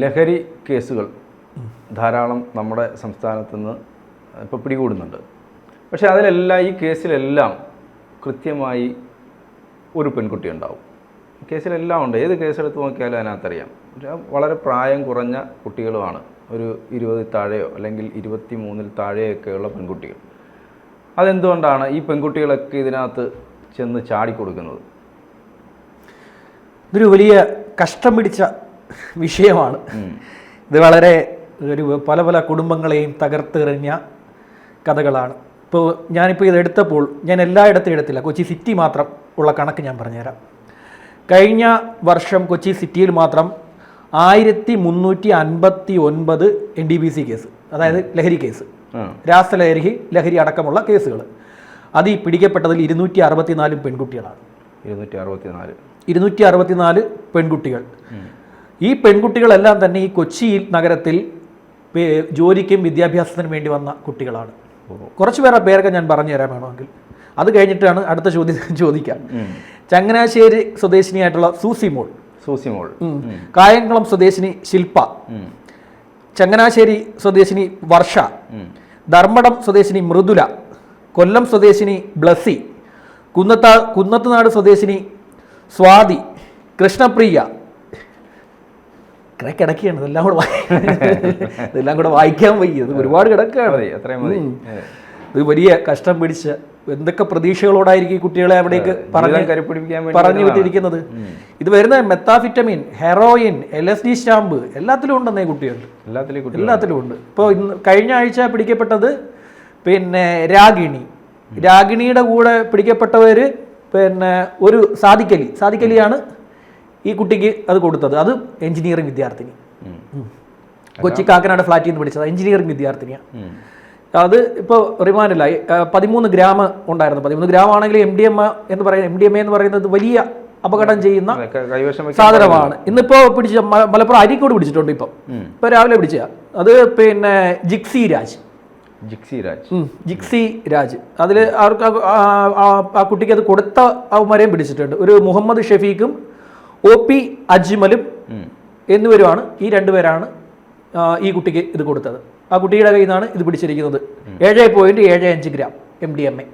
ലഹരി കേസുകൾ ധാരാളം നമ്മുടെ സംസ്ഥാനത്ത് നിന്ന് ഇപ്പോൾ പിടികൂടുന്നുണ്ട്. പക്ഷേ അതിലെല്ലാം ഈ കേസിലെല്ലാം കൃത്യമായി ഒരു പെൺകുട്ടി ഉണ്ടാവും. കേസിലെല്ലാം ഉണ്ട്. ഏത് കേസെടുത്ത് നോക്കിയാലും അതിനകത്തറിയാം. വളരെ പ്രായം കുറഞ്ഞ കുട്ടികളുമാണ്. ഒരു ഇരുപതിൽ താഴെയോ അല്ലെങ്കിൽ ഇരുപത്തി മൂന്നിൽ താഴെയൊക്കെയുള്ള പെൺകുട്ടികൾ. അതെന്തുകൊണ്ടാണ് ഈ പെൺകുട്ടികളൊക്കെ ഇതിനകത്ത് ചെന്ന് ചാടിക്കൊടുക്കുന്നത്? ഇതൊരു വലിയ കഷ്ടം പിടിച്ച വിഷയമാണ്. ഇത് വളരെ ഒരു പല പല കുടുംബങ്ങളെയും തകർത്തെറിഞ്ഞ കഥകളാണ്. ഇപ്പോൾ ഞാനിപ്പോൾ ഇത് എടുത്തപ്പോൾ ഞാൻ എല്ലായിടത്തും എടുത്തില്ല. കൊച്ചി സിറ്റി മാത്രം ഉള്ള കണക്ക് ഞാൻ പറഞ്ഞുതരാം. കഴിഞ്ഞ വർഷം കൊച്ചി സിറ്റിയിൽ മാത്രം ആയിരത്തി മുന്നൂറ്റി അൻപത്തി ഒൻപത് N D B C case അതായത് ലഹരി കേസ് രാസലഹരി ലഹരി അടക്കമുള്ള കേസുകൾ. അത് ഈ പിടിക്കപ്പെട്ടതിൽ ഇരുന്നൂറ്റി അറുപത്തിനാലും പെൺകുട്ടികളാണ്. ഇരുന്നൂറ്റി അറുപത്തി നാല് ഇരുന്നൂറ്റി അറുപത്തിനാല് പെൺകുട്ടികൾ ഈ പെൺകുട്ടികളെല്ലാം തന്നെ ഈ കൊച്ചി നഗരത്തിൽ ജോലിക്കും വിദ്യാഭ്യാസത്തിനും വേണ്ടി വന്ന കുട്ടികളാണ്. കുറച്ച് പേരെ പേരൊക്കെ ഞാൻ പറഞ്ഞു തരാൻ വേണമെങ്കിൽ അത് കഴിഞ്ഞിട്ടാണ് അടുത്ത ചോദ്യം ചോദിക്കാം. ചങ്ങനാശ്ശേരി സ്വദേശിനിയായിട്ടുള്ള സൂസി മോൾ. സൂസി മോൾ. കായംകുളം സ്വദേശിനി ശില്പ ചങ്ങനാശ്ശേരി സ്വദേശിനി വർഷ. ധർമ്മടം സ്വദേശിനി മൃദുല. കൊല്ലം സ്വദേശിനി ബ്ലസി. കുന്നത്താ കുന്നത്തുനാട് സ്വദേശിനി സ്വാതി. കൃഷ്ണപ്രിയ. കുറെ കിടക്കുകയാണ്. ഇതെല്ലാം കൂടെ ഇതെല്ലാം കൂടെ വായിക്കാൻ വയ്യ. ഇത് ഒരുപാട് കിടക്കുകയാണ്. അത്രയും മതി. ഇത് വലിയ കഷ്ടം പിടിച്ച എന്തൊക്കെ പ്രതീക്ഷകളോടായിരിക്കും ഈ കുട്ടികളെ അവിടേക്ക് പറഞ്ഞു പറഞ്ഞു വിട്ടിരിക്കുന്നത്? ഇത് വരുന്ന methamphetamine heroin L S D stamp എല്ലാത്തിലും ഉണ്ടെന്നേ കുട്ടിയുണ്ട് എല്ലാത്തിലും ഉണ്ട്. ഇപ്പോൾ ഇന്ന് കഴിഞ്ഞ ആഴ്ച പിടിക്കപ്പെട്ടത് പിന്നെ രാഗിണി. രാഗിണിയുടെ കൂടെ പിടിക്കപ്പെട്ടവര് പിന്നെ ഒരു സാദിക്കലി സാദിക്കലിയാണ് ഈ കുട്ടിക്ക് അത് കൊടുത്തത്. അത് എഞ്ചിനീയറിംഗ് വിദ്യാർത്ഥിനി. കൊച്ചി കാക്കനാട് ഫ്ലാറ്റിൽ നിന്ന് പഠിച്ചത്. എഞ്ചിനീയറിംഗ് വിദ്യാർത്ഥിനിയാണ് അത് ഇപ്പോൾ റിമാൻഡിലായി പതിമൂന്ന് ഗ്രാം ഉണ്ടായിരുന്നു. പതിമൂന്ന് ഗ്രാം ആണെങ്കിൽ എം ഡി എം എന്ന് പറയുന്നത് എം ഡി എം എന്ന് പറയുന്നത് വലിയ അപകടം ചെയ്യുന്ന സാധനമാണ്. ഇന്നിപ്പോ പിടിച്ച മലപ്പുറം അരിക്കോട് പിടിച്ചിട്ടുണ്ട് ഇപ്പം. ഇപ്പൊ രാവിലെ പിടിച്ച. അത് പിന്നെ ജിക്സി രാജ്. ജിക്സി രാജ്. ജിക്സി രാജ്. അതിൽ അവർക്ക് ആ കുട്ടിക്ക് അത് കൊടുത്ത അവന്മാരെയും പിടിച്ചിട്ടുണ്ട്. ഒരു മുഹമ്മദ് ഷഫീഖും ഒ പി അജ്മലും എന്നിവരുമാണ് ഈ രണ്ടുപേരാണ് ഈ കുട്ടിക്ക് ഇത് കൊടുത്തത്. ആ കുട്ടിയുടെ കയ്യിൽ നിന്നാണ് ഇത് പിടിച്ചിരിക്കുന്നത്. ഏഴ് പോയിന്റ് ഏഴ് അഞ്ച് gram M D M A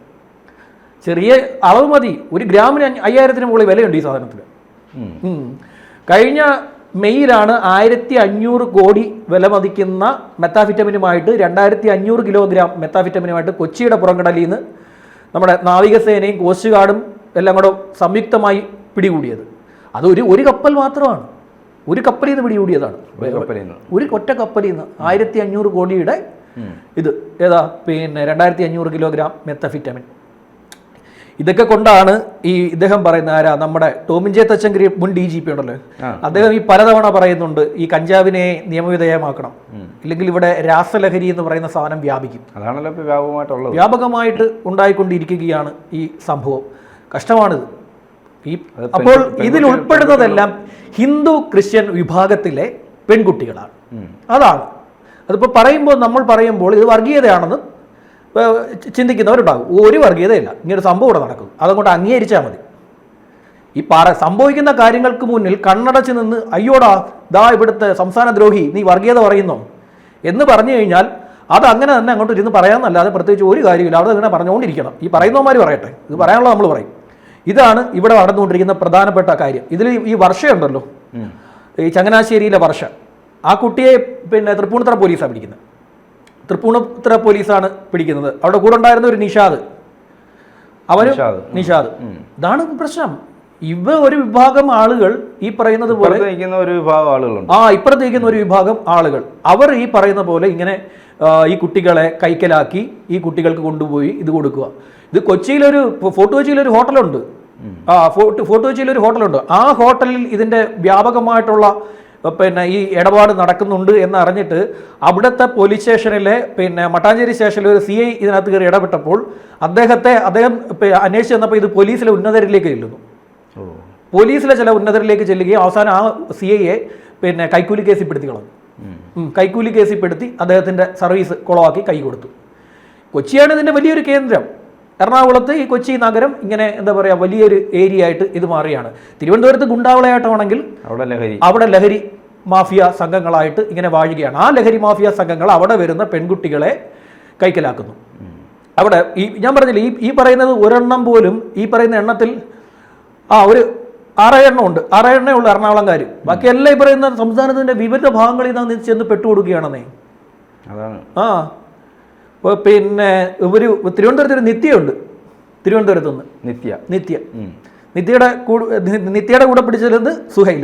ചെറിയ അളവ് മതി. ഒരു ഗ്രാമിന് അയ്യായിരത്തിന് മുകളിൽ വിലയുണ്ട് ഈ സാധനത്തിന്. കഴിഞ്ഞ മെയ്യിലാണ് ആയിരത്തി അഞ്ഞൂറ് കോടി വില മതിക്കുന്ന മെത്താഫിറ്റമിനുമായിട്ട് രണ്ടായിരത്തി അഞ്ഞൂറ് കിലോഗ്രാം മെത്താഫിറ്റമിനുമായിട്ട് കൊച്ചിയുടെ പുറംകടലിൽ നിന്ന് നമ്മുടെ നാവികസേനയും കോസ്റ്റ് ഗാർഡും എല്ലാം കൂടെ സംയുക്തമായി പിടികൂടിയത്. അത് ഒരു ഒരു കപ്പൽ മാത്രമാണ്. ഒരു കപ്പലിൽ നിന്ന് പിടികൂടിയതാണ്. ഒരു ഒറ്റ കപ്പലിൽ നിന്ന് ആയിരത്തി അഞ്ഞൂറ് കോടിയുടെ ഇത്. ഏതാ? പിന്നെ രണ്ടായിരത്തി അഞ്ഞൂറ് കിലോഗ്രാം മെത്തഫിറ്റമിൻ. ഇതൊക്കെ കൊണ്ടാണ് ഈ ഇദ്ദേഹം പറയുന്ന ആരാ? നമ്മുടെ ടോമിൻജെ തച്ചങ്കരി മുൻ ഡി ജി പി ഉണ്ടല്ലോ. അദ്ദേഹം ഈ പലതവണ പറയുന്നുണ്ട് ഈ കഞ്ചാവിനെ നിയമവിധേയമാക്കണം. ഇല്ലെങ്കിൽ ഇവിടെ രാസലഹരി എന്ന് പറയുന്ന സാധനം വ്യാപിക്കും. അതാണല്ലോ വ്യാപകമായിട്ടുള്ളത്. വ്യാപകമായിട്ട് ഉണ്ടായിക്കൊണ്ടിരിക്കുകയാണ് ഈ സംഭവം. കഷ്ടമാണിത്. ഈ അപ്പോൾ ഇതിൽ ഉൾപ്പെടുന്നതെല്ലാം ഹിന്ദു ക്രിസ്ത്യൻ വിഭാഗത്തിലെ പെൺകുട്ടികളാണ്. അതാണ്. അതിപ്പോൾ പറയുമ്പോൾ നമ്മൾ പറയുമ്പോൾ ഇത് വർഗീയതയാണെന്ന് ചിന്തിക്കുന്നവരുണ്ടാകും. ഒരു വർഗീയതയില്ല. ഇങ്ങനൊരു സംഭവം ഇവിടെ നടക്കും. അതുകൊണ്ട് അംഗീകരിച്ചാൽ മതി. ഈ പറ സംഭവിക്കുന്ന കാര്യങ്ങൾക്ക് മുന്നിൽ കണ്ണടച്ച് നിന്ന് അയ്യോടാ ദാ ഇവിടുത്തെ സംസ്ഥാന ദ്രോഹി നീ വർഗീയത പറയുന്നോ? എന്ന് പറഞ്ഞു കഴിഞ്ഞാൽ അത് അങ്ങനെ തന്നെ അങ്ങോട്ട് ഇരുന്ന് പറയാമെന്നല്ലാതെ പ്രത്യേകിച്ച് ഒരു കാര്യമില്ല. അവിടെ ഇങ്ങനെ പറഞ്ഞുകൊണ്ടിരിക്കണം. ഈ പറയുന്നവന്മാർ പറയട്ടെ. ഇത് പറയാനുള്ളത് നമ്മൾ പറയും. ഇതാണ് ഇവിടെ നടന്നുകൊണ്ടിരിക്കുന്ന പ്രധാനപ്പെട്ട കാര്യം. ഇതിൽ ഈ വർഷയുണ്ടല്ലോ. ഈ ചങ്ങനാശ്ശേരിയിലെ വർഷ. ആ കുട്ടിയെ പിന്നെ തൃപ്പൂണിത്തറ പോലീസാണ് പിടിക്കുന്നത്. തൃപ്പൂണിത്തറ പോലീസാണ് പിടിക്കുന്നത്. അവിടെ കൂടെ ഉണ്ടായിരുന്ന ഒരു നിഷാദ്. അവർ നിഷാദ്. ഇതാണ് പ്രശ്നം. ഇവ ഒരു വിഭാഗം ആളുകൾ ഈ പറയുന്നത് പോലെ ഒരു വിഭാഗം ആളുകളുണ്ട്. ആ ഇപ്പുറത്തേക്കുന്ന ഒരു വിഭാഗം ആളുകൾ. അവർ ഈ പറയുന്ന പോലെ ഇങ്ങനെ ഈ കുട്ടികളെ കൈക്കലാക്കി ഈ കുട്ടികൾക്ക് കൊണ്ടുപോയി ഇത് കൊടുക്കുക. ഇത് കൊച്ചിയിലൊരു ഫോർട്ട് കൊച്ചിയിലൊരു ഹോട്ടലുണ്ട്. ആ ഫോർട്ട് ഫോർട്ട് കൊച്ചിയിൽ ഒരു ഹോട്ടലുണ്ട്. ആ ഹോട്ടലിൽ ഇതിന്റെ വ്യാപകമായിട്ടുള്ള പിന്നെ ഈ ഇടപാട് നടക്കുന്നുണ്ട് എന്ന് അറിഞ്ഞിട്ട് അവിടുത്തെ പോലീസ് സ്റ്റേഷനിലെ പിന്നെ മട്ടാഞ്ചേരി സ്റ്റേഷനിലെ ഒരു സി ഐ ഇതിനകത്ത് കയറി ഇടപെട്ടപ്പോൾ അദ്ദേഹത്തെ അദ്ദേഹം അന്വേഷിച്ച് വന്നപ്പോൾ ഇത് പോലീസിലെ ഉന്നതരിലേക്ക് ചെല്ലുന്നു. പോലീസിലെ ചില ഉന്നതരിലേക്ക് ചെല്ലുകയും അവസാനം ആ സി ഐയെ പിന്നെ കൈക്കൂലി കേസിൽ പെടുത്തി കളഞ്ഞു കൈക്കൂലി കേസിൽ പെടുത്തി അദ്ദേഹത്തിന്റെ സർവീസ് കുളവാക്കി കൈ കൊടുത്തു. കൊച്ചിയാണ് ഇതിന്റെ വലിയൊരു കേന്ദ്രം. എറണാകുളത്ത് ഈ കൊച്ചി നഗരം ഇങ്ങനെ എന്താ പറയുക വലിയൊരു ഏരിയ ആയിട്ട് ഇത് മാറിയാണ് തിരുവനന്തപുരത്ത് ഗുണ്ടാവളയാട്ടമാണെങ്കിൽ അവിടെ ലഹരി. അവിടെ ലഹരി മാഫിയ സംഘങ്ങളായിട്ട് ഇങ്ങനെ വാഴുകയാണ്. ആ ലഹരി മാഫിയ സംഘങ്ങൾ അവിടെ വരുന്ന പെൺകുട്ടികളെ കൈക്കലാക്കുന്നു. അവിടെ ഈ ഞാൻ പറഞ്ഞില്ല ഈ ഈ പറയുന്നത് ഒരെണ്ണം പോലും ഈ പറയുന്ന എണ്ണത്തിൽ ആ ഒരു ആറേ എണ്ണം ഉണ്ട്. ആറേ എണ്ണേ ഉള്ളൂ എറണാകുളംകാർ ബാക്കി എല്ലാം ഈ പറയുന്ന സംസ്ഥാനത്തിന്റെ വിവിധ ഭാഗങ്ങളിൽ നിന്ന് ചെന്ന് പെട്ടുകൊടുക്കുകയാണെന്നേ. അതാണ്. ആ. പിന്നെ ഒരു തിരുവനന്തപുരത്ത് ഒരു നിത്യയുണ്ട്. തിരുവനന്തപുരത്ത് നിന്ന് നിത്യ. നിത്യ. നിത്യയുടെ കൂടെ നിത്യയുടെ കൂടെ പിടിച്ചത് സുഹൈൽ.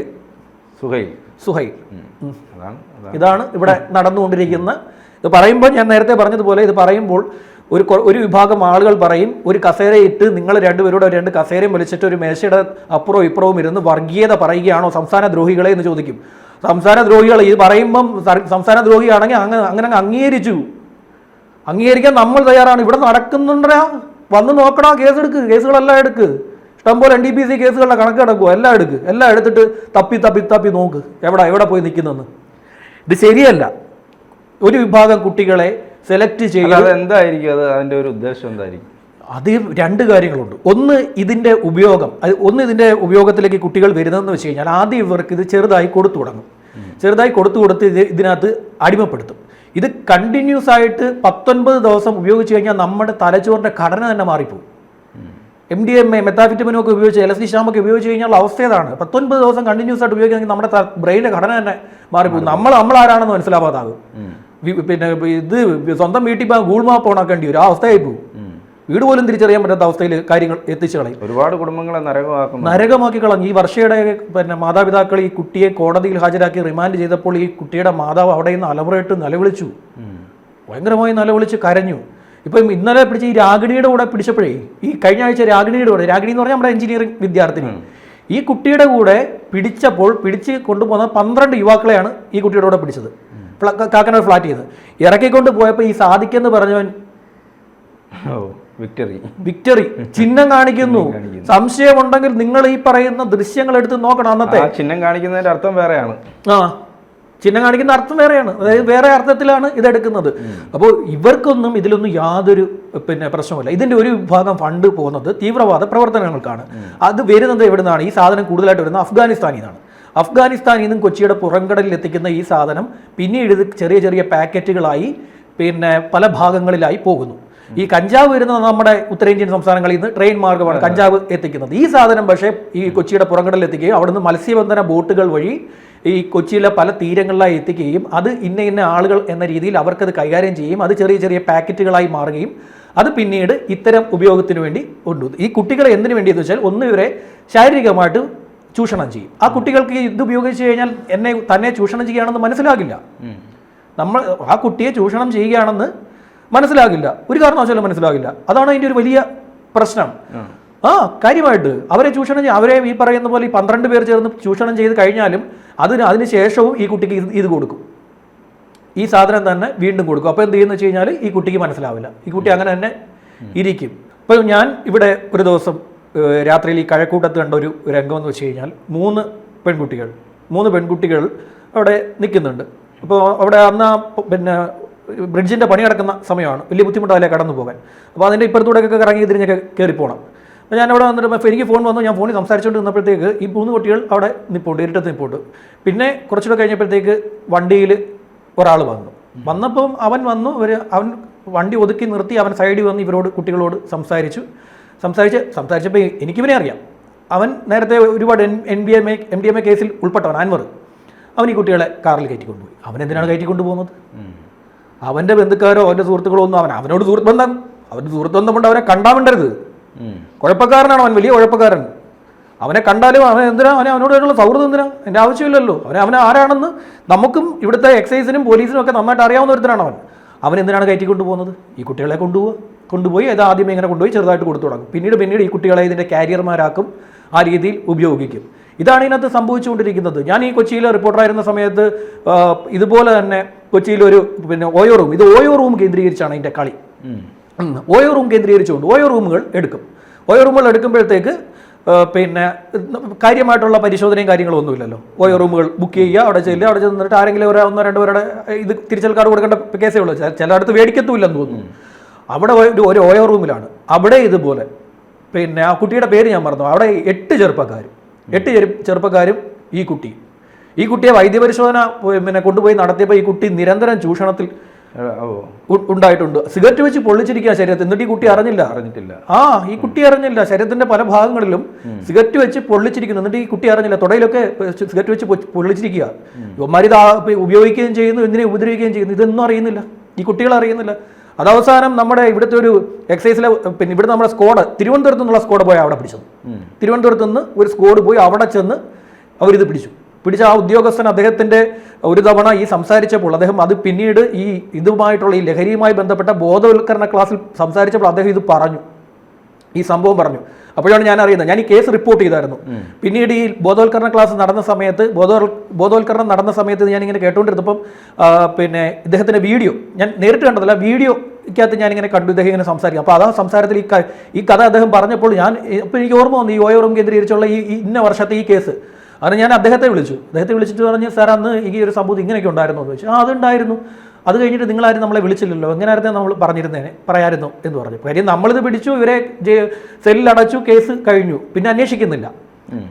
സുഹൈൽ. സുഹൈൽ ഇതാണ് ഇവിടെ നടന്നുകൊണ്ടിരിക്കുന്ന ഇത് പറയുമ്പോൾ ഞാൻ നേരത്തെ പറഞ്ഞതുപോലെ ഇത് പറയുമ്പോൾ ഒരു ഒരു വിഭാഗം ആളുകൾ പറയും ഒരു കസേര ഇട്ട് നിങ്ങൾ രണ്ടുപേരോട് രണ്ട് കസേരയും വലിച്ചിട്ട് ഒരു മേശയുടെ അപ്പുറവും ഇപ്പുറവും ഇരുന്ന് വർഗീയത പറയുകയാണോ സംസ്ഥാന ദ്രോഹികളെ എന്ന് ചോദിക്കും. സംസ്ഥാന ദ്രോഹികൾ ഇത് പറയുമ്പം സംസ്ഥാന ദ്രോഹിയാണെങ്കിൽ അങ്ങനെ അങ്ങനെ അങ്ങ് അംഗീകരിച്ചു. അംഗീകരിക്കാൻ നമ്മൾ തയ്യാറാണ്. ഇവിടെ നടക്കുന്നുണ്ടാ? വന്ന് നോക്കടാ കേസ് എടുക്ക്. കേസുകളെല്ലാം എടുക്ക്. ഇഷ്ടംപോലെ എൻ ഡി പി സി കേസുകളുടെ കണക്ക് കിടക്കുമോ എല്ലാം എടുക്ക്. എല്ലാം എടുത്തിട്ട് തപ്പി തപ്പി തപ്പി നോക്ക്. എവിടെ എവിടെ പോയി നിൽക്കുന്നെന്ന്. ഇത് ശരിയല്ല. ഒരു വിഭാഗം കുട്ടികളെ സെലക്ട് ചെയ്യുക എന്തായിരിക്കും അത് അതിന്റെ ഒരു ഉദ്ദേശം എന്തായിരിക്കും? അത് രണ്ട് കാര്യങ്ങളുണ്ട്. ഒന്ന് ഇതിന്റെ ഉപയോഗം. ഒന്ന് ഇതിന്റെ ഉപയോഗത്തിലേക്ക് കുട്ടികൾ വരുന്നതെന്ന് വെച്ച് കഴിഞ്ഞാൽ ആദ്യം ഇവർക്ക് ഇത് ചെറുതായി കൊടുത്തു തുടങ്ങും. ചെറുതായി കൊടുത്തു കൊടുത്ത് ഇത് ഇതിനകത്ത് അടിമപ്പെടുത്തും. ഇത് കണ്ടിന്യൂസ് ആയിട്ട് പത്തൊൻപത് ദിവസം ഉപയോഗിച്ച് കഴിഞ്ഞാൽ നമ്മുടെ തലച്ചോറിന്റെ ഘടന തന്നെ മാറിപ്പോകും എം ഡി എം എ മെത്താഫിറ്റമിനും ഒക്കെ ഉപയോഗിച്ച് എൽ എസ് ഡി ഷാമൊക്കെ ഉപയോഗിച്ച് കഴിഞ്ഞാൽ അവസ്ഥ ഏതാണ്? പത്തൊൻപത് ദിവസം കണ്ടിന്യൂസ് ആയിട്ട് ഉപയോഗിക്കുകയാണെങ്കിൽ നമ്മുടെ ബ്രെയിനിന്റെ ഘടന തന്നെ മാറിപ്പോകും നമ്മൾ നമ്മളാരാണെന്ന് മനസ്സിലാവാതാകും. പിന്നെ ഇത് സ്വന്തം വീട്ടിൽ പോകാൻ ഗൂഗിൾ മാപ്പ് ഓണാക്കേണ്ടി വരും. ആ അവസ്ഥയായി പോകും. വീട് പോലും തിരിച്ചറിയാൻ പറ്റാത്ത അവസ്ഥയിൽ കാര്യങ്ങൾ എത്തിച്ചു കളയും. ഒരുപാട് കുടുംബങ്ങളെ നരകമാക്കും നരകമാക്കി കളഞ്ഞു ഈ വർഷയുടെ പിന്നെ മാതാപിതാക്കൾ ഈ കുട്ടിയെ കോടതിയിൽ ഹാജരാക്കി റിമാൻഡ് ചെയ്തപ്പോൾ ഈ കുട്ടിയുടെ മാതാവ് അവിടെ നിന്ന് അലമുറയിട്ട് നിലവിളിച്ചു. ഭയങ്കരമായി നിലവിളിച്ച് കരഞ്ഞു. ഇപ്പം ഇന്നലെ പിടിച്ച ഈ രാഗിണിയുടെ കൂടെ പിടിച്ചപ്പോഴേ ഈ കഴിഞ്ഞ ആഴ്ച രാഗിണിയുടെ കൂടെ രാഗിണി എന്ന് പറഞ്ഞാൽ നമ്മുടെ എഞ്ചിനീയറിംഗ് വിദ്യാർത്ഥിനി. ഈ കുട്ടിയുടെ കൂടെ പിടിച്ചപ്പോൾ പിടിച്ച് കൊണ്ടുപോകുന്ന പന്ത്രണ്ട് യുവാക്കളെയാണ് ഈ കുട്ടിയുടെ കൂടെ പിടിച്ചത്. കാക്കനാട് ഫ്ലാറ്റ് ചെയ്ത് ഇറക്കിക്കൊണ്ട് പോയപ്പോൾ ഈ സാധിക്കെന്ന് പറഞ്ഞവൻ ഓ. വിക്ടറി വിക്ടറി ചിഹ്നം കാണിക്കുന്നു. സംശയമുണ്ടെങ്കിൽ നിങ്ങൾ ഈ പറയുന്ന ദൃശ്യങ്ങൾ എടുത്ത് നോക്കണം അന്നത്തെ. ചിഹ്നം കാണിക്കുന്നതിന്റെ അർത്ഥം വേറെയാണ്. ആ ചിഹ്നം കാണിക്കുന്ന അർത്ഥം വേറെയാണ്. അതായത് വേറെ അർത്ഥത്തിലാണ് ഇതെടുക്കുന്നത്. അപ്പോൾ ഇവർക്കൊന്നും ഇതിലൊന്നും യാതൊരു പിന്നെ പ്രശ്നമില്ല ഇതിന്റെ ഒരു വിഭാഗം ഫണ്ട് പോകുന്നത് തീവ്രവാദ പ്രവർത്തനങ്ങൾക്കാണ്. അത് വരുന്നത് എവിടെ നിന്നാണ് ഈ സാധനം കൂടുതലായിട്ട് വരുന്നത് അഫ്ഗാനിസ്ഥാനിൽ നിന്നാണ് അഫ്ഗാനിസ്ഥാനിൽ നിന്നും കൊച്ചിയുടെ പുറംകടലിൽ എത്തിക്കുന്ന ഈ സാധനം പിന്നീട് ഇത് ചെറിയ ചെറിയ പാക്കറ്റുകളായി പിന്നെ പല ഭാഗങ്ങളിലായി പോകുന്നു. ഈ കഞ്ചാവ് വരുന്നത് നമ്മുടെ ഉത്തരേന്ത്യൻ സംസ്ഥാനങ്ങളിൽ നിന്ന് ട്രെയിൻ മാർഗമാണ് കഞ്ചാവ് എത്തിക്കുന്നത്. ഈ സാധനം പക്ഷേ ഈ കൊച്ചിയുടെ പുറംകടലിൽ എത്തിക്കുകയും അവിടുന്ന് മത്സ്യബന്ധന ബോട്ടുകൾ വഴി ഈ കൊച്ചിയിലെ പല തീരങ്ങളിലായി എത്തിക്കുകയും അത് ഇന്ന ഇന്ന ആളുകൾ എന്ന രീതിയിൽ അവർക്കത് കൈകാര്യം ചെയ്യും അത് ചെറിയ ചെറിയ പാക്കറ്റുകളായി മാറുകയും അത് പിന്നീട് ഇത്തരം ഉപയോഗത്തിന് വേണ്ടി കൊണ്ടുവന്നു ഈ കുട്ടികളെ എന്തിനു വേണ്ടിയെന്ന് വെച്ചാൽ ഒന്ന് ഇവരെ ശാരീരികമായിട്ട് ചൂഷണം ചെയ്യും. ആ കുട്ടികൾക്ക് ഇത് ഉപയോഗിച്ച് കഴിഞ്ഞാൽ എന്നെ തന്നെ ചൂഷണം ചെയ്യുകയാണെന്ന് മനസ്സിലാകില്ല. നമ്മൾ ആ കുട്ടിയെ ചൂഷണം ചെയ്യുകയാണെന്ന് മനസ്സിലാകില്ല. ഒരു കാരണവശാലും മനസ്സിലാകില്ല. അതാണ് അതിന്റെ ഒരു വലിയ പ്രശ്നം. ആ. കാര്യമായിട്ട് അവരെ ചൂഷണം അവരെ ഈ പറയുന്ന പോലെ ഈ പന്ത്രണ്ട് പേർ ചേർന്ന് ചൂഷണം ചെയ്ത് കഴിഞ്ഞാലും അതിന് അതിന് ശേഷവും ഈ കുട്ടിക്ക് ഇത് ഇത് കൊടുക്കും. ഈ സാധനം തന്നെ വീണ്ടും കൊടുക്കും. അപ്പോൾ എന്ത് ചെയ്യുന്നു വെച്ച് കഴിഞ്ഞാൽ ഈ കുട്ടിക്ക് മനസ്സിലാവില്ല. ഈ കുട്ടി അങ്ങനെ തന്നെ ഇരിക്കും. ഇപ്പോൾ ഞാൻ ഇവിടെ ഒരു ദിവസം രാത്രിയിൽ ഈ കഴക്കൂട്ടത്ത് കണ്ട ഒരു രംഗം എന്ന് വെച്ച് കഴിഞ്ഞാൽ മൂന്ന് പെൺകുട്ടികൾ മൂന്ന് പെൺകുട്ടികൾ അവിടെ നിൽക്കുന്നുണ്ട്. അപ്പോൾ അവിടെ അന്ന് പിന്നെ ബ്രിഡ്ജിന്റെ പണി നടക്കുന്ന സമയമാണ്. വലിയ ബുദ്ധിമുട്ടാവില്ല കടന്നു പോകാൻ. അപ്പോൾ അതിന്റെ ഇപ്പുറത്തൂടെയൊക്കെ ഇറങ്ങി തിരിഞ്ഞൊക്കെ കയറി പോകണം. അപ്പോൾ ഞാൻ അവിടെ വന്നിട്ട് എനിക്ക് ഫോൺ വന്നു. ഞാൻ ഫോണിൽ സംസാരിച്ചുകൊണ്ട് നിന്നപ്പോഴത്തേക്ക് ഈ മൂന്ന് കുട്ടികൾ അവിടെ നിൽപ്പുണ്ട് ഇരുട്ടത്ത് നിൽപ്പുണ്ട് പിന്നെ കുറച്ചുകൂടെ കഴിഞ്ഞപ്പോഴത്തേക്ക് വണ്ടിയിൽ ഒരാൾ വന്നു. വന്നപ്പം അവൻ വന്നു. ഇവർ അവൻ വണ്ടി ഒതുക്കി നിർത്തി അവൻ സൈഡിൽ വന്ന് ഇവരോട് കുട്ടികളോട് സംസാരിച്ചു. സംസാരിച്ച് സംസാരിച്ചപ്പോൾ എനിക്ക് ഇവനെ അറിയാം. അവൻ നേരത്തെ ഒരുപാട് N N B M A M D M A കേസിൽ ഉൾപ്പെട്ടവൻ അൻവർ. അവൻ ഈ കുട്ടികളെ കാറിൽ കയറ്റി കൊണ്ടുപോയി അവൻ എന്തിനാണ് കയറ്റി കൊണ്ടുപോകുന്നത്. അവന്റെ ബന്ധുക്കാരോ അവന്റെ സുഹൃത്തുക്കളോ ഒന്നും അവൻ അവനോട് സുഹൃത്ത് ബന്ധം. അവന്റെ സുഹൃത്ത് ബന്ധം കൊണ്ട് അവനെ കണ്ടാൻ വേണ്ടരുത് കുഴപ്പക്കാരനാണ് അവൻ വലിയ കുഴപ്പക്കാരൻ. അവനെ കണ്ടാലും അവൻ എന്തിനാ? അവനെ അവനോടുള്ള സൗഹൃദം എന്തിനാ? എന്റെ ആവശ്യമില്ലല്ലോ. അവനെ അവൻ ആരാണെന്ന് നമുക്കും ഇവിടുത്തെ എക്സൈസിനും പോലീസിനും ഒക്കെ നന്നായിട്ട് അറിയാവുന്ന ഒരുത്തനാണ് അവൻ. അവൻ എന്തിനാണ് കയറ്റി കൊണ്ടുപോകുന്നത്? ഈ കുട്ടികളെ കൊണ്ടുപോകുക കൊണ്ടുപോയി അത് ആദ്യമേ ഇങ്ങനെ കൊണ്ടുപോയി ചെറുതായിട്ട് കൊടുത്തു തുടങ്ങും. പിന്നീട് പിന്നീട് ഈ കുട്ടികളെ ഇതിന്റെ കാരിയർമാരാക്കും ആ രീതിയിൽ ഉപയോഗിക്കും. ഇതാണ് ഇതിനകത്ത് സംഭവിച്ചുകൊണ്ടിരിക്കുന്നത്. ഞാൻ ഈ കൊച്ചിയിൽ റിപ്പോർട്ടറായിരുന്ന സമയത്ത് ഇതുപോലെ തന്നെ കൊച്ചിയിൽ ഒരു പിന്നെ ഓയോ റൂം. ഇത് ഓയോ റൂം കേന്ദ്രീകരിച്ചാണ് ഇതിന്റെ കളി. ഓയോ റൂം കേന്ദ്രീകരിച്ചുകൊണ്ട് ഓയോ റൂമുകൾ എടുക്കും. ഓയോ റൂമുകൾ എടുക്കുമ്പോഴത്തേക്ക് പിന്നെ കാര്യമായിട്ടുള്ള പരിശോധനയും കാര്യങ്ങളും ഒന്നുമില്ലല്ലോ. ഓയോ റൂമുകൾ ബുക്ക് ചെയ്യുക അവിടെ ചെല്ലുക അവിടെ ചെന്നിട്ട് ആരെങ്കിലും ഒരു ഒന്നോ രണ്ടോ പേരുടെ ഇത് തിരിച്ചൽ കാർഡ് കൊടുക്കേണ്ട കേസേ ഉള്ളൂ. ചിലയിടത്ത് മേടിക്കത്തുമില്ലെന്ന് തോന്നുന്നു. അവിടെ ഒരു ഓയോ റൂമിലാണ്. അവിടെ ഇതുപോലെ. പിന്നെ ആ കുട്ടിയുടെ പേര് ഞാൻ മറന്നു. അവിടെ എട്ട് ചെറുപ്പക്കാരും. എട്ട് ചെറുപ്പക്കാരും ഈ കുട്ടി ഈ കുട്ടിയെ വൈദ്യപരിശോധന പിന്നെ കൊണ്ടുപോയി നടത്തിയപ്പോൾ ഈ കുട്ടി നിരന്തരം ചൂഷണത്തിൽ ഉണ്ടായിട്ടുണ്ട്. സിഗരറ്റ് വെച്ച് പൊള്ളിച്ചിരിക്കുക ശരീരത്തിൽ എന്നിട്ട് ഈ കുട്ടി അറിഞ്ഞില്ല. അറിഞ്ഞിട്ടില്ല. ആ ഈ കുട്ടി അറിഞ്ഞില്ല. ശരീരത്തിന്റെ പല ഭാഗങ്ങളിലും സിഗരറ്റ് വെച്ച് പൊള്ളിച്ചിരിക്കുന്നു. എന്നിട്ട് ഈ കുട്ടി അറിഞ്ഞില്ല. തുടയിലൊക്കെ സിഗരറ്റ് വെച്ച് പൊള്ളിച്ചിരിക്കുക ഇവന്മാർ ഇത് ഉപയോഗിക്കുകയും ചെയ്യുന്നു. എന്തിനെ ഉപദ്രവിക്കുകയും ചെയ്യുന്നു. ഇതൊന്നും അറിയുന്നില്ല. ഈ കുട്ടികൾ അറിയുന്നില്ല. അത് അവസാനം നമ്മുടെ ഇവിടുത്തെ ഒരു എക്സൈസിലെ പിന്നെ ഇവിടെ നമ്മുടെ സ്ക്വാഡ് തിരുവനന്തപുരത്ത് നിന്നുള്ള സ്ക്വാഡ് പോയി അവിടെ പിടിച്ചത് തിരുവനന്തപുരത്ത് നിന്ന് ഒരു സ്ക്വാഡ് പോയി അവിടെ ചെന്ന് അവരിത് പിടിച്ചു. പിടിച്ച ആ ഉദ്യോഗസ്ഥൻ അദ്ദേഹത്തിന്റെ ഒരു തവണ ഈ സംസാരിച്ചപ്പോൾ അദ്ദേഹം അത് പിന്നീട് ഈ ഇതുമായിട്ടുള്ള ഈ ലഹരിയുമായി ബന്ധപ്പെട്ട ബോധവൽക്കരണ ക്ലാസ്സിൽ സംസാരിച്ചപ്പോൾ അദ്ദേഹം ഇത് പറഞ്ഞു. ഈ സംഭവം പറഞ്ഞു. അപ്പോഴാണ് ഞാൻ അറിയുന്നത്. ഞാൻ ഈ കേസ് റിപ്പോർട്ട് ചെയ്തായിരുന്നു. പിന്നീട് ഈ ബോധവൽക്കരണ ക്ലാസ് നടന്ന സമയത്ത് ബോധവൽ ബോധവൽക്കരണം നടന്ന സമയത്ത് ഞാനിങ്ങനെ കേട്ടുകൊണ്ടിരുന്നപ്പം ആ, പിന്നെ ഇദ്ദേഹത്തിന്റെ വീഡിയോ ഞാൻ നേരിട്ട് കണ്ടതല്ല വീഡിയോ ഇക്കകത്ത് ഞാൻ ഇങ്ങനെ കണ്ടു ഇദ്ദേഹം ഇങ്ങനെ സംസാരിക്കും അപ്പോൾ അതാ സംസാരത്തിൽ ഈ ഈ കഥ അദ്ദേഹം പറഞ്ഞപ്പോൾ ഞാൻ ഇപ്പോൾ എനിക്ക് ഓർമ്മ വന്നു ഈ ഓയോറും കേന്ദ്രീകരിച്ചുള്ള ഈ ഇന്ന വർഷത്തെ ഈ കേസ്. അത് ഞാൻ അദ്ദേഹത്തെ വിളിച്ചു. അദ്ദേഹത്തെ വിളിച്ചിട്ട് പറഞ്ഞ് സാർ അന്ന് ഈ ഒരു സംഭവം ഇങ്ങനെയൊക്കെ ഉണ്ടായിരുന്നു എന്ന് ചോദിച്ചു. ആ അതുണ്ടായിരുന്നു. അത് കഴിഞ്ഞിട്ട് നിങ്ങളാരും നമ്മളെ വിളിച്ചില്ലല്ലോ. എങ്ങനെയായിരുന്നു നമ്മൾ പറഞ്ഞിരുന്നേനെ പറയായിരുന്നു എന്ന് പറഞ്ഞു. കാര്യം നമ്മളിത് പിടിച്ചു ഇവരെ സെല്ലിൽ അടച്ചു കേസ് കഴിഞ്ഞു. പിന്നെ അന്വേഷിക്കുന്നില്ല.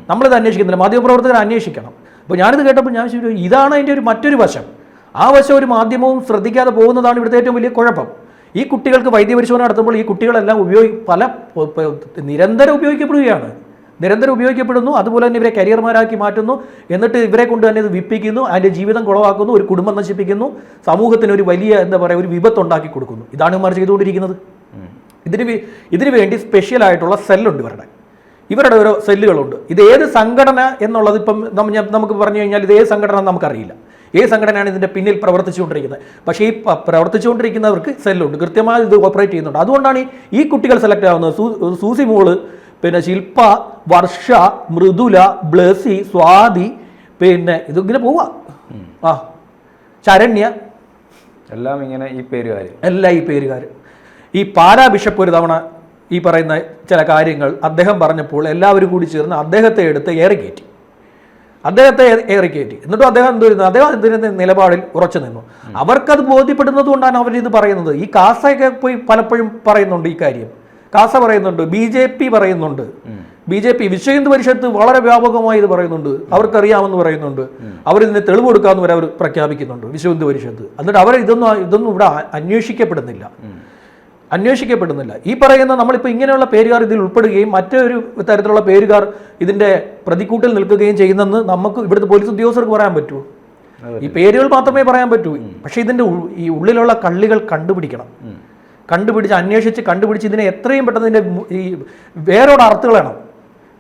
നമ്മളിത് അന്വേഷിക്കുന്നില്ല. മാധ്യമപ്രവർത്തകർ അന്വേഷിക്കണം. അപ്പോൾ ഞാനിത് കേട്ടപ്പോൾ ഞാൻ ചോദിച്ചു ഇതാണ് അതിന്റെ ഒരു മറ്റൊരു വശം. ആ വശം ഒരു മാധ്യമവും ശ്രദ്ധിക്കാതെ പോകുന്നതാണ് ഇവിടുത്തെ ഏറ്റവും വലിയ കുഴപ്പം. ഈ കുട്ടികൾക്ക് വൈദ്യപരിശോധന നടത്തുമ്പോൾ ഈ കുട്ടികളെല്ലാം ഉപയോഗി പല നിരന്തരം ഉപയോഗിക്കപ്പെടുകയാണ്. നിരന്തരം ഉപയോഗിക്കപ്പെടുന്നു. അതുപോലെ തന്നെ ഇവരെ കരിയർമാരാക്കി മാറ്റുന്നു. എന്നിട്ട് ഇവരെ കൊണ്ട് തന്നെ ഇത് വിപ്പിക്കുന്നു. അതിന്റെ ജീവിതം കുളവാക്കുന്നു. ഒരു കുടുംബം നശിപ്പിക്കുന്നു. സമൂഹത്തിന് ഒരു വലിയ എന്താ പറയുക ഒരു വിപത്ത് ഉണ്ടാക്കി കൊടുക്കുന്നു. ഇതാണ് ഇവർ ചെയ്തുകൊണ്ടിരിക്കുന്നത്. ഇതിന് ഇതിനു വേണ്ടി സ്പെഷ്യൽ ആയിട്ടുള്ള സെല്ലുണ്ട് ഇവരുടെ. ഇവരുടെ ഓരോ സെല്ലുകളുണ്ട് ഇത് ഏത് സംഘടന എന്നുള്ളത് ഇപ്പം നമുക്ക് പറഞ്ഞു കഴിഞ്ഞാൽ ഇത് ഏത് സംഘടന നമുക്കറിയില്ല. ഏത് സംഘടനയാണ് ഇതിന്റെ പിന്നിൽ പ്രവർത്തിച്ചുകൊണ്ടിരിക്കുന്നത്? പക്ഷേ ഈ പ്രവർത്തിച്ചുകൊണ്ടിരിക്കുന്നവർക്ക് സെല്ലുണ്ട് കൃത്യമായി ഇത് ഓപ്പറേറ്റ് ചെയ്യുന്നുണ്ട്. അതുകൊണ്ടാണ് ഈ- ഈ കുട്ടികൾ സെലക്ട് ആവുന്നത്. സൂസി മോൾ പിന്നെ ശില്പ വർഷ മൃദുല ബ്ലസി സ്വാതി പിന്നെ ഇതിങ്ങനെ പോവാ. ആ ചരണ്യ എല്ലാം ഇങ്ങനെ ഈ പേരുകാർ എല്ലാം ഈ പേരുകാർ ഈ പാലാ ബിഷപ്പ് ഒരു തവണ ഈ പറയുന്ന ചില കാര്യങ്ങൾ അദ്ദേഹം പറഞ്ഞപ്പോൾ എല്ലാവരും കൂടി ചേർന്ന് അദ്ദേഹത്തെ എടുത്ത് ഏറെ കയറ്റി. അദ്ദേഹത്തെ ഏറെ കയറ്റി. എന്നിട്ടും അദ്ദേഹം എന്ത് വരുന്നു അദ്ദേഹം ഇതിന്റെ നിലപാടിൽ ഉറച്ചു നിന്നു. അവർക്കത് ബോധ്യപ്പെടുന്നത് കൊണ്ടാണ് അവരിത് പറയുന്നത്. ഈ കാസയൊക്കെ പോയി പലപ്പോഴും പറയുന്നുണ്ട് ഈ കാര്യം. കാസ പറയുന്നുണ്ട് ബി ജെ പി പറയുന്നുണ്ട്. B J P Vishwa Hindu Parishad വളരെ വ്യാപകമായി ഇത് പറയുന്നുണ്ട്. അവർക്കറിയാമെന്ന് പറയുന്നുണ്ട്. അവരിതിന് തെളിവ് കൊടുക്കാമെന്ന് വരെ അവർ പ്രഖ്യാപിക്കുന്നുണ്ട് വിശ്വ ഹിന്ദു പരിഷത്ത്. എന്നിട്ട് അവർ ഇതൊന്നും ഇതൊന്നും ഇവിടെ അന്വേഷിക്കപ്പെടുന്നില്ല. അന്വേഷിക്കപ്പെടുന്നില്ല. ഈ പറയുന്ന നമ്മളിപ്പോൾ ഇങ്ങനെയുള്ള പേരുകാർ ഇതിൽ ഉൾപ്പെടുകയും മറ്റൊരു തരത്തിലുള്ള പേരുകാർ ഇതിന്റെ പ്രതിക്കൂട്ടിൽ നിൽക്കുകയും ചെയ്യുന്നെന്ന് നമുക്ക് ഇവിടുത്തെ പോലീസ് ഉദ്യോഗസ്ഥർക്ക് പറയാൻ പറ്റൂ ഈ പേരുകൾ മാത്രമേ പറയാൻ പറ്റൂ. പക്ഷേ ഇതിന്റെ ഈ ഉള്ളിലുള്ള കള്ളികൾ കണ്ടുപിടിക്കണം. കണ്ടുപിടിച്ച് അന്വേഷിച്ച് കണ്ടുപിടിച്ച് ഇതിനെ എത്രയും പെട്ടെന്ന് ഇതിന്റെ ഈ വേരോടെ അറുത്തുകളയണം.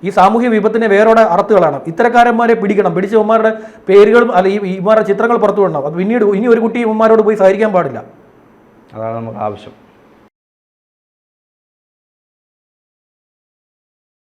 ഈ സാമൂഹ്യ വിപത്തിനെ വേറോടെ അറുത്തുകളയണം. ഇത്തരക്കാരന്മാരെ പിടിക്കണം. പിടിച്ച ഇവന്മാരുടെ പേരുകളും അല്ല ഈ ഇവന്മാരുടെ ചിത്രങ്ങൾ പുറത്തു വിടണം. അത് പിന്നീട് ഇനി ഒരു കുട്ടി ഇവന്മാരോട് പോയി സഹകരിക്കാൻ പാടില്ല. അതാണ് നമുക്ക് ആവശ്യം.